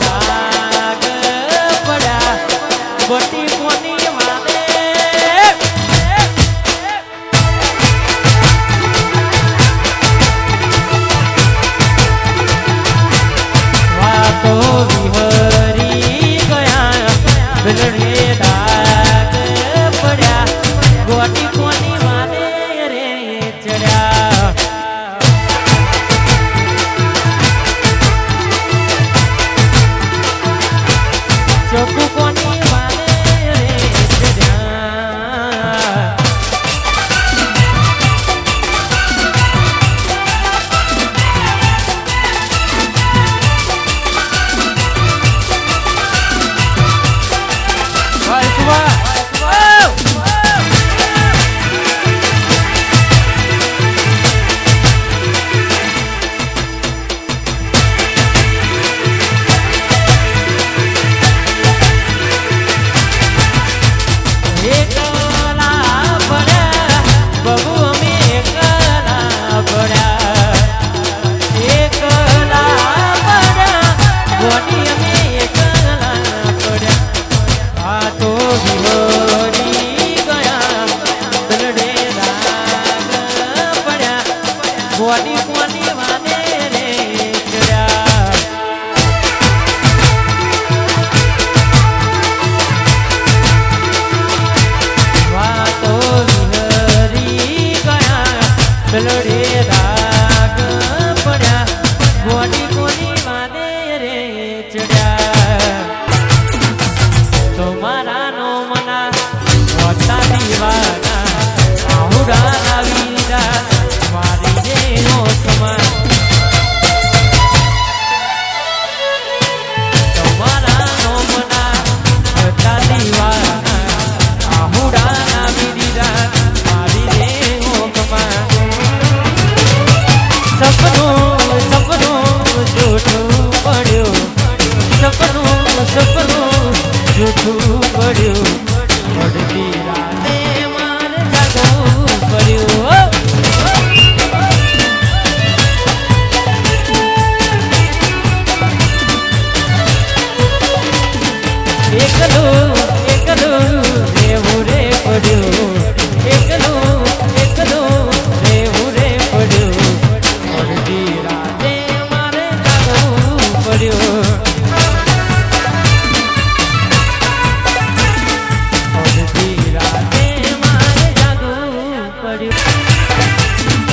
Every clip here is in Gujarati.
ડાગ પડ્યા સપનું સપનું જૂઠું પડ્યું. સપનું સપનું જૂઠું પડ્યું. પડતી રાતે મારે જગાવું પડ્યું. એકલું એકલું રહેવું રે પડ્યું.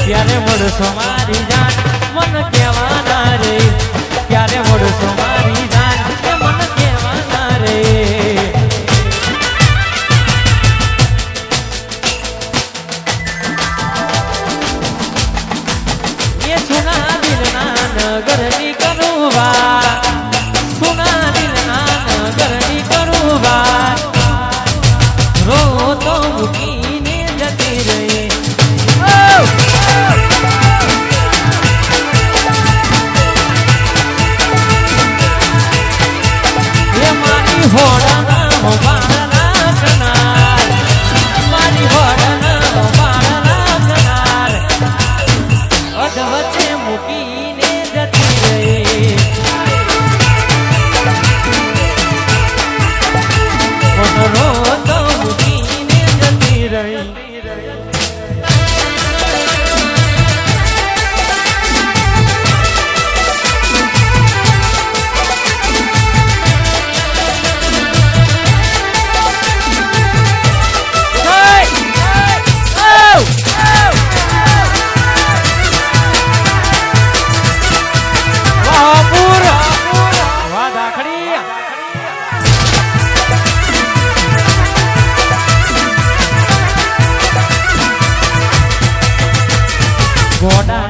ત્યારે મળશો મારી જાન મન કહેવાના રે ત્યારે મળશો મારી મૂકી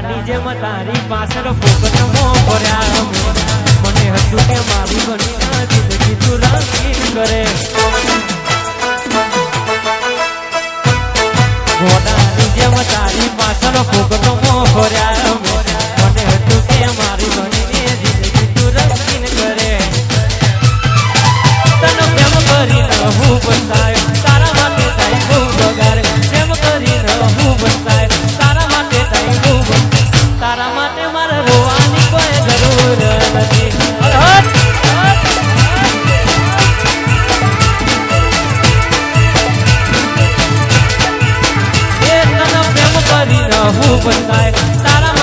તારી જેમ તારી પાછળ ફોકટ મો ભર્યા મને હતું કે મારી બની જિંદગી તું રંગીન કરે. મારી કરે. તને કેમ કરી લહું બતાય